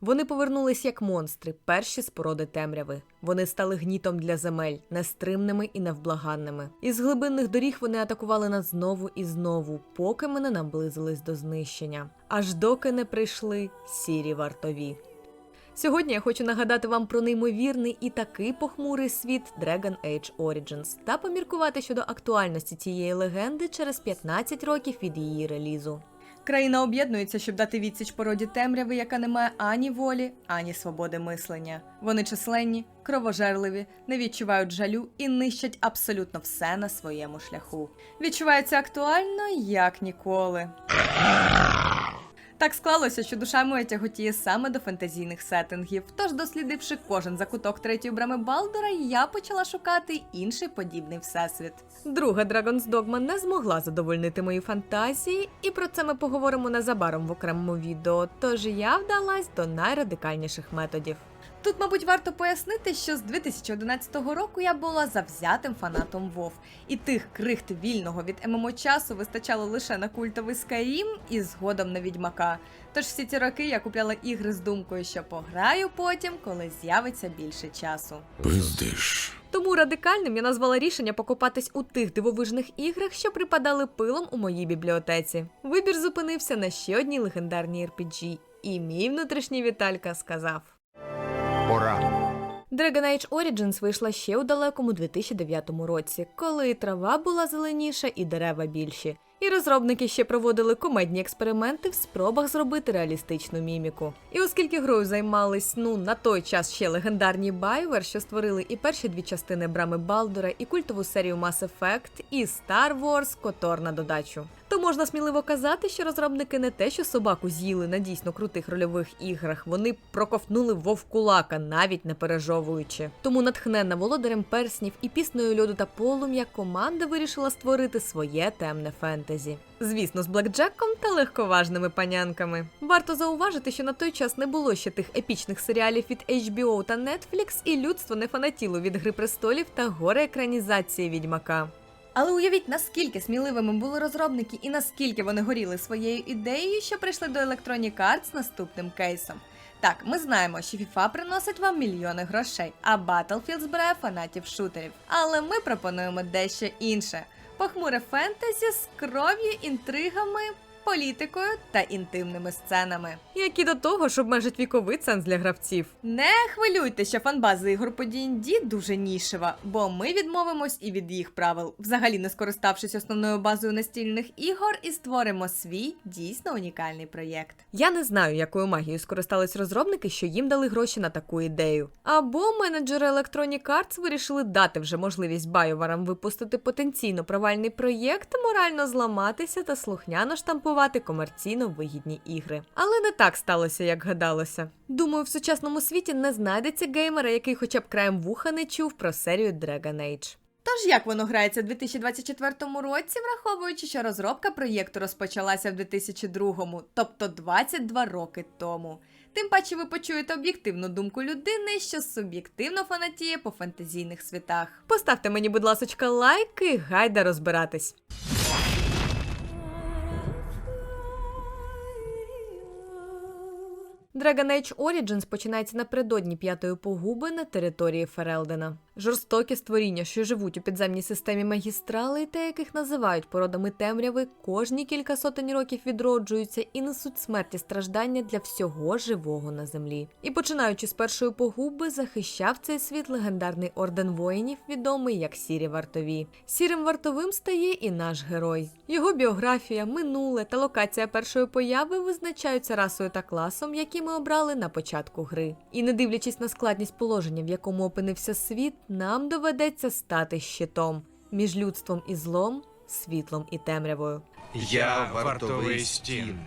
Вони повернулись як монстри, перші спороди темряви. Вони стали гнітом для земель, нестримними і невблаганними. Із глибинних доріг вони атакували нас знову і знову, поки ми не наблизились до знищення, аж доки не прийшли сірі вартові. Сьогодні я хочу нагадати вам про неймовірний і такий похмурий світ Dragon Age Origins та поміркувати щодо актуальності цієї легенди через 15 років від її релізу. Країна об'єднується, щоб дати відсіч породі темряви, яка не має ані волі, ані свободи мислення. Вони численні, кровожерливі, не відчувають жалю і нищать абсолютно все на своєму шляху. Відчувається актуально як ніколи. Так склалося, що душа моя тяготіє саме до фентезійних сеттингів. Тож, дослідивши кожен закуток третьої брами Балдора, я почала шукати інший подібний всесвіт. Друга Dragon's Dogma не змогла задовольнити мої фантазії, і про це ми поговоримо незабаром в окремому відео. Тож я вдалась до найрадикальніших методів. Тут, мабуть, варто пояснити, що з 2011 року я була завзятим фанатом WoW, і тих крихт вільного від ММО часу вистачало лише на культовий Skyrim і згодом на відьмака. Тож всі ці роки я купляла ігри з думкою, що пограю потім, коли з'явиться більше часу. Пиздиш. Тому радикальним я назвала рішення покопатись у тих дивовижних іграх, що припадали пилом у моїй бібліотеці. Вибір зупинився на ще одній легендарній RPG, і мій внутрішній Віталька сказав. Пора. Dragon Age Origins вийшла ще у далекому 2009 році, коли і трава була зеленіша і дерева більші. І розробники ще проводили комедні експерименти в спробах зробити реалістичну міміку. І оскільки грою займались ну на той час ще легендарні BioWare, що створили і перші дві частини брами Балдора, і культову серію Mass Effect, і Star Wars Котор на додачу. То можна сміливо казати, що розробники не те, що собаку з'їли на дійсно крутих рольових іграх, вони проковтнули вовкулака, навіть не пережовуючи. Тому натхненна володарем перснів і піснею льоду та полум'я команда вирішила створити своє темне фентезі. Звісно, з блекджеком та легковажними панянками. Варто зауважити, що на той час не було ще тих епічних серіалів від HBO та Netflix, і людство не фанатіло від Гри престолів та горе екранізації відьмака. Але уявіть, наскільки сміливими були розробники і наскільки вони горіли своєю ідеєю, що прийшли до Electronic Arts з наступним кейсом. Так, ми знаємо, що FIFA приносить вам мільйони грошей, а Battlefield збирає фанатів шутерів. Але ми пропонуємо дещо інше: похмуре фентезі з кров'ю, інтригами. Політикою та інтимними сценами, які до того ж обмежать віковий ценз для гравців. Не хвилюйте, що фанбаза ігор по D&D дуже нішева, бо ми відмовимось і від їх правил, взагалі не скориставшись основною базою настільних ігор, і створимо свій дійсно унікальний проєкт. Я не знаю, якою магією скористались розробники, що їм дали гроші на таку ідею. Або менеджери Electronic Arts вирішили дати вже можливість байоварам випустити потенційно провальний проєкт, морально зламатися та слухняно штампувати комерційно вигідні ігри. Але не так сталося, як гадалося. Думаю, в сучасному світі не знайдеться геймера, який хоча б краєм вуха не чув про серію Dragon Age. Тож як воно грається в 2024 році, враховуючи, що розробка проєкту розпочалася в 2002, тобто 22 роки тому. Тим паче ви почуєте об'єктивну думку людини, що суб'єктивно фанатіє по фантазійних світах. Поставте мені, будь ласочка, лайк і гайда розбиратись. Dragon Age Origins починається напередодні п'ятої погуби на території Ферелдена. Жорстокі створіння, що живуть у підземній системі магістрали, та яких називають породами темряви, кожні кілька сотень років відроджуються і несуть смерть і страждання для всього живого на землі. І починаючи з першої погуби, захищав цей світ легендарний орден воїнів, відомий як сірі вартові. Сірим вартовим стає і наш герой. Його біографія, минуле та локація першої появи визначаються расою та класом, які ми обрали на початку гри. І не дивлячись на складність положення, в якому опинився світ, нам доведеться стати щитом між людством і злом, світлом і темрявою. Я вартовий стін.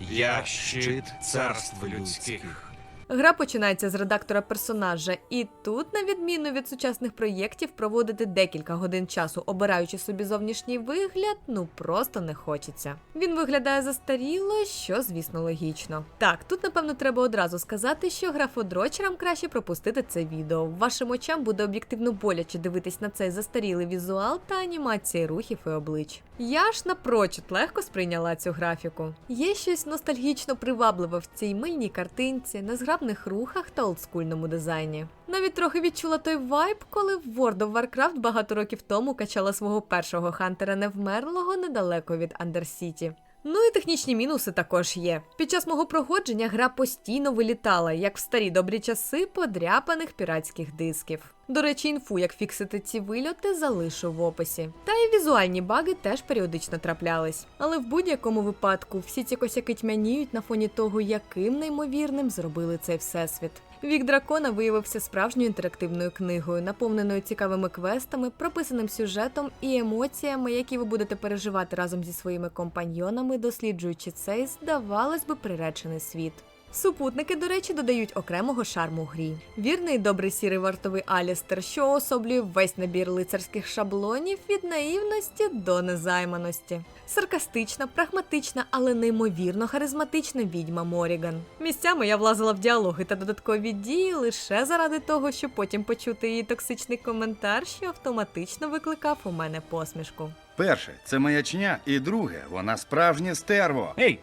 Я щит царств людських. Гра починається з редактора персонажа, і тут, на відміну від сучасних проєктів, проводити декілька годин часу, обираючи собі зовнішній вигляд, ну просто не хочеться. Він виглядає застаріло, що звісно логічно. Так, тут напевно треба одразу сказати, що графодрочерам краще пропустити це відео. Вашим очам буде об'єктивно боляче дивитись на цей застарілий візуал та анімації рухів і облич. Я ж напрочуд легко сприйняла цю графіку. Є щось ностальгічно привабливе в цій мильній картинці, незграбних рухах та олдскульному дизайні. Навіть трохи відчула той вайб, коли в World of Warcraft багато років тому качала свого першого хантера невмерлого недалеко від Андерсіті. Ну і технічні мінуси також є. Під час мого проходження гра постійно вилітала, як в старі добрі часи подряпаних піратських дисків. До речі, інфу, як фіксити ці вильоти, залишу в описі. Та й візуальні баги теж періодично траплялись. Але в будь-якому випадку всі ці косяки тьмяніють на фоні того, яким неймовірним зробили цей всесвіт. Вік дракона виявився справжньою інтерактивною книгою, наповненою цікавими квестами, прописаним сюжетом і емоціями, які ви будете переживати разом зі своїми компаньйонами, досліджуючи цей, здавалось би, приречений світ. Супутники, до речі, додають окремого шарму грі. Вірний добрий сірий вартовий Алістер, що особлює весь набір лицарських шаблонів від наївності до незайманості. Саркастична, прагматична, але неймовірно харизматична відьма Моріган. Місцями я влазила в діалоги та додаткові дії лише заради того, щоб потім почути її токсичний коментар, що автоматично викликав у мене посмішку. Перше, це маячня, і друге, вона справжнє стерво. Ей!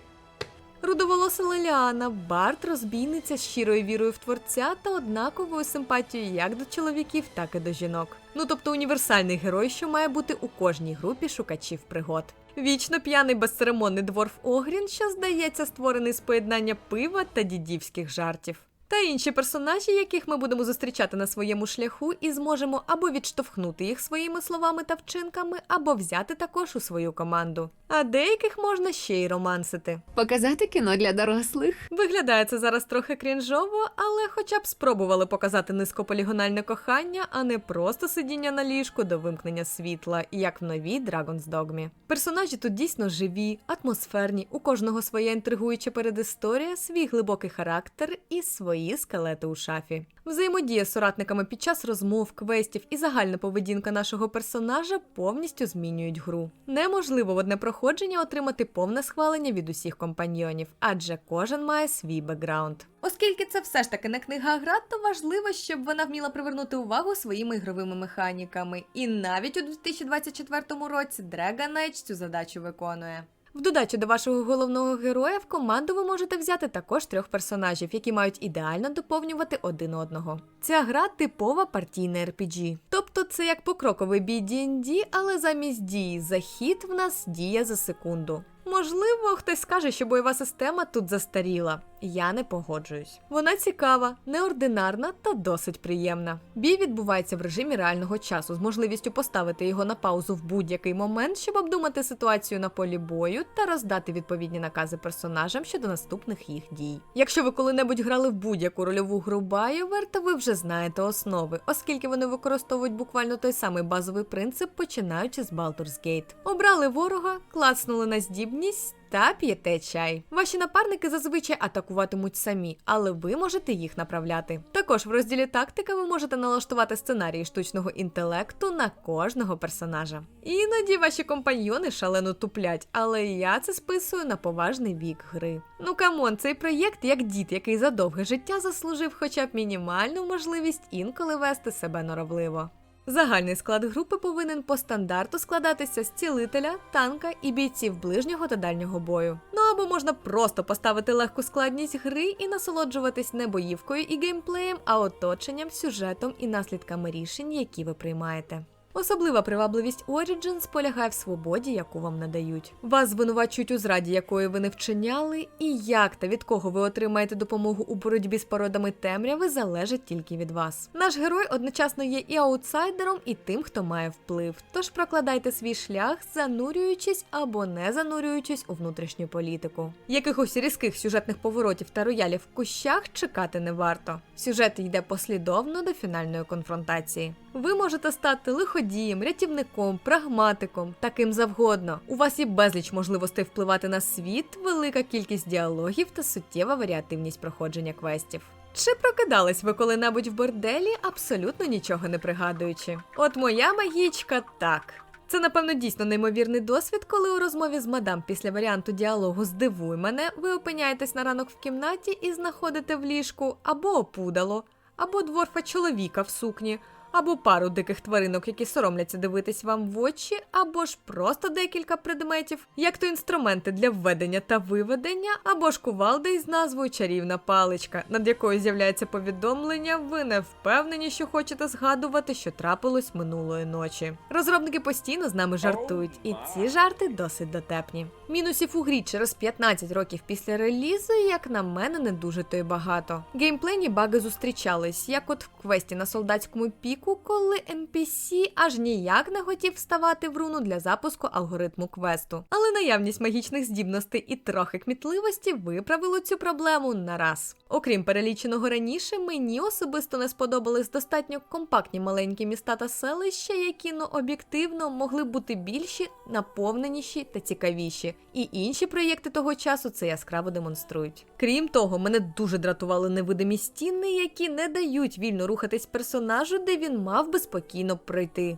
Рудоволоса Леліана, Барт розбійниця з щирою вірою в творця та однаковою симпатією як до чоловіків, так і до жінок. Ну тобто універсальний герой, що має бути у кожній групі шукачів пригод. Вічно п'яний безцеремонний дворф Огрін, що здається створений з поєднання пива та дідівських жартів. Та інші персонажі, яких ми будемо зустрічати на своєму шляху, і зможемо або відштовхнути їх своїми словами та вчинками, або взяти також у свою команду. А деяких можна ще й романсити. Показати кіно для дорослих. Виглядає це зараз трохи крінжово, але хоча б спробували показати низькополігональне кохання, а не просто сидіння на ліжку до вимкнення світла, як в новій Dragon's Dogma. Персонажі тут дійсно живі, атмосферні, у кожного своя інтригуюча передісторія, свій глибокий характер і свої скелети у шафі. Взаємодія з соратниками під час розмов, квестів і загальна поведінка нашого персонажа повністю змінюють гру. Неможливо в одне проходження отримати повне схвалення від усіх компаньйонів, адже кожен має свій бекграунд. Оскільки це все ж таки не книга гра, то важливо, щоб вона вміла привернути увагу своїми ігровими механіками. І навіть у 2024 році Dragon Age цю задачу виконує. В додачу до вашого головного героя в команду ви можете взяти також трьох персонажів, які мають ідеально доповнювати один одного. Ця гра типова партійна RPG. Тобто це як покроковий бій D&D, але замість дії за хід в нас дія за секунду. Можливо, хтось скаже, що бойова система тут застаріла. Я не погоджуюсь. Вона цікава, неординарна та досить приємна. Бій відбувається в режимі реального часу з можливістю поставити його на паузу в будь-який момент, щоб обдумати ситуацію на полі бою та роздати відповідні накази персонажам щодо наступних їх дій. Якщо ви коли-небудь грали в будь-яку рольову гру BioWare, то ви вже знаєте основи, оскільки вони використовують буквально той самий базовий принцип, починаючи з Baldur's Gate. Обрали ворога, клацнули на здібність. Та п'єте чай. Ваші напарники зазвичай атакуватимуть самі, але ви можете їх направляти. Також в розділі тактика ви можете налаштувати сценарії штучного інтелекту на кожного персонажа. Іноді ваші компаньйони шалено туплять, але я це списую на поважний вік гри. Ну камон, цей проєкт як дід, який за довге життя заслужив хоча б мінімальну можливість інколи вести себе норовливо. Загальний склад групи повинен по стандарту складатися з цілителя, танка і бійців ближнього та дальнього бою. Ну або можна просто поставити легку складність гри і насолоджуватись не боївкою і геймплеєм, а оточенням, сюжетом і наслідками рішень, які ви приймаєте. Особлива привабливість Origins полягає в свободі, яку вам надають. Вас звинувачують у зраді, якої ви не вчиняли, і як та від кого ви отримаєте допомогу у боротьбі з породами темряви, залежить тільки від вас. Наш герой одночасно є і аутсайдером, і тим, хто має вплив. Тож прокладайте свій шлях, занурюючись або не занурюючись у внутрішню політику. Якихось різких сюжетних поворотів та роялів в кущах чекати не варто. Сюжет йде послідовно до фінальної конфронтації. Ви можете стати лиходієм, рятівником, прагматиком, таким завгодно. У вас є безліч можливостей впливати на світ, велика кількість діалогів та суттєва варіативність проходження квестів. Чи прокидались ви коли-небудь в борделі, абсолютно нічого не пригадуючи? От моя магічка так. Це, напевно, дійсно неймовірний досвід, коли у розмові з мадам після варіанту діалогу Здивуй мене, ви опиняєтесь на ранок в кімнаті і знаходите в ліжку або опудало, або дворфа чоловіка в сукні, або пару диких тваринок, які соромляться дивитись вам в очі, або ж просто декілька предметів, як то інструменти для введення та виведення, або ж кувалда із назвою чарівна паличка, над якою з'являється повідомлення. Ви не впевнені, що хочете згадувати, що трапилось минулої ночі. Розробники постійно з нами жартують, і ці жарти досить дотепні. Мінусів у грі через 15 років після релізу, як на мене, не дуже то й багато. Геймплейні баги зустрічались, як от в квесті на солдатському піку, коли NPC аж ніяк не хотів вставати в руну для запуску алгоритму квесту. Але наявність магічних здібностей і трохи кмітливості виправило цю проблему на раз. Окрім переліченого раніше, мені особисто не сподобались достатньо компактні маленькі міста та селища, які ну об'єктивно могли бути більші, наповненіші та цікавіші. І інші проєкти того часу це яскраво демонструють. Крім того, мене дуже дратували невидимі стіни, які не дають вільно рухатись персонажу, де він мав би спокійно пройти.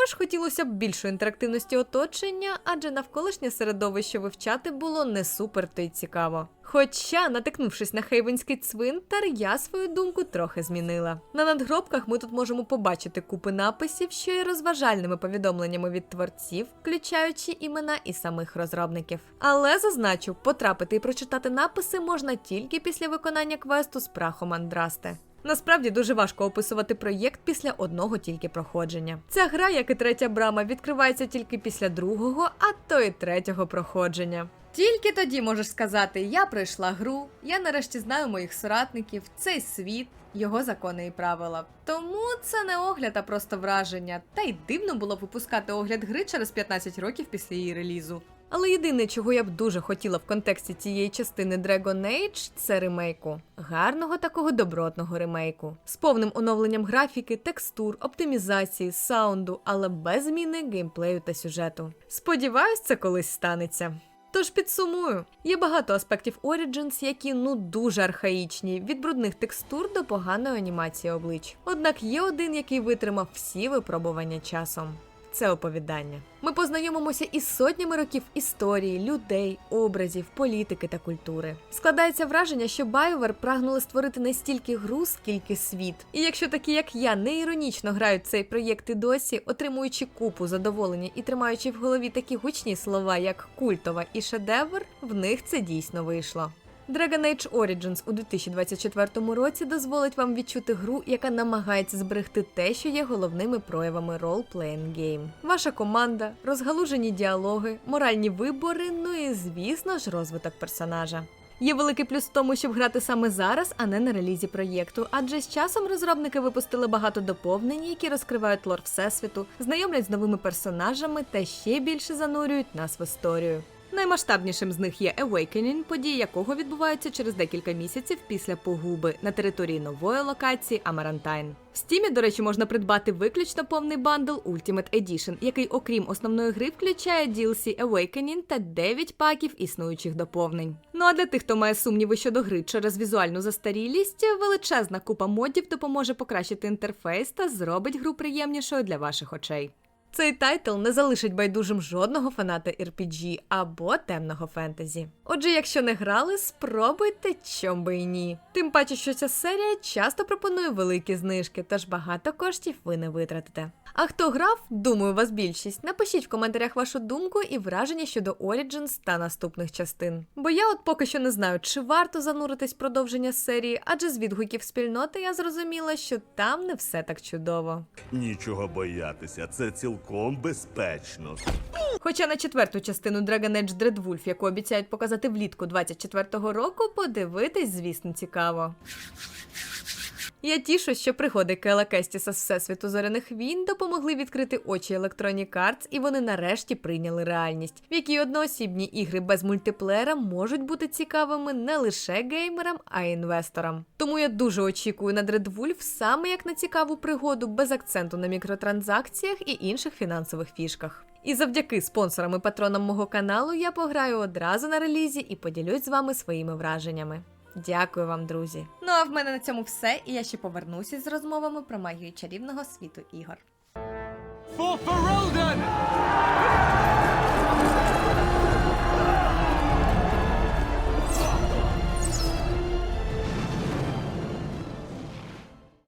Також хотілося б більшої інтерактивності оточення, адже навколишнє середовище вивчати було не супер то й цікаво. Хоча, натикнувшись на хейвенський цвинтар, я свою думку трохи змінила. На надгробках ми тут можемо побачити купи написів, що є розважальними повідомленнями від творців, включаючи імена і самих розробників. Але зазначу, потрапити і прочитати написи можна тільки після виконання квесту з прахом Андрасте. Насправді дуже важко описувати проєкт після одного тільки проходження. Ця гра, як і третя брама, відкривається тільки після другого, а то й третього проходження. Тільки тоді можеш сказати: я пройшла гру, я нарешті знаю моїх соратників, цей світ, його закони і правила. Тому це не огляд, а просто враження. Та й дивно було випускати огляд гри через 15 років після її релізу. Але єдине, чого я б дуже хотіла в контексті цієї частини Dragon Age, це ремейку. Гарного такого добротного ремейку. З повним оновленням графіки, текстур, оптимізації, саунду, але без зміни геймплею та сюжету. Сподіваюсь, це колись станеться. Тож підсумую, є багато аспектів Origins, які ну дуже архаїчні, від брудних текстур до поганої анімації облич. Однак є один, який витримав всі випробування часом. Це оповідання. Ми познайомимося із сотнями років історії, людей, образів, політики та культури. Складається враження, що BioWare прагнули створити не стільки гру, скільки світ. І якщо такі, як я, не іронічно грають цей проєкт і досі, отримуючи купу задоволення і тримаючи в голові такі гучні слова, як культова і шедевр, в них це дійсно вийшло. Dragon Age Origins у 2024 році дозволить вам відчути гру, яка намагається зберегти те, що є головними проявами role-playing game. Ваша команда, розгалужені діалоги, моральні вибори, ну і звісно ж розвиток персонажа. Є великий плюс в тому, щоб грати саме зараз, а не на релізі проєкту, адже з часом розробники випустили багато доповнень, які розкривають лор всесвіту, знайомлять з новими персонажами та ще більше занурюють нас в історію. Наймасштабнішим з них є Awakening, події якого відбуваються через декілька місяців після погуби на території нової локації Амарантайн. В Стімі, до речі, можна придбати виключно повний бандл Ultimate Edition, який, окрім основної гри, включає DLC Awakening та 9 паків існуючих доповнень. Ну а для тих, хто має сумніви щодо гри через візуальну застарілість, величезна купа модів допоможе покращити інтерфейс та зробить гру приємнішою для ваших очей. Цей тайтл не залишить байдужим жодного фаната RPG або темного фентезі. Отже, якщо не грали, спробуйте, чом би і ні. Тим паче, що ця серія часто пропонує великі знижки, тож багато коштів ви не витратите. А хто грав, думаю, вас більшість. Напишіть в коментарях вашу думку і враження щодо Origins та наступних частин. Бо я от поки що не знаю, чи варто зануритись в продовження серії, адже з відгуків спільноти я зрозуміла, що там не все так чудово. Нічого боятися, це цілком безпечно. Хоча на четверту частину Dragon Age Dreadwolf, яку обіцяють показати влітку 24-го року, подивитись, звісно, цікаво. Я тішу, що пригоди Кела Кестіса з Всесвіту зоряних війн допомогли відкрити очі Electronic Arts, і вони нарешті прийняли реальність, в якій одноосібні ігри без мультиплеєра можуть бути цікавими не лише геймерам, а й інвесторам. Тому я дуже очікую на Dreadwolf саме як на цікаву пригоду без акценту на мікротранзакціях і інших фінансових фішках. І завдяки спонсорам і патронам мого каналу я пограю одразу на релізі і поділюсь з вами своїми враженнями. Дякую вам, друзі. Ну а в мене на цьому все. І я ще повернуся з розмовами про магію чарівного світу ігор. For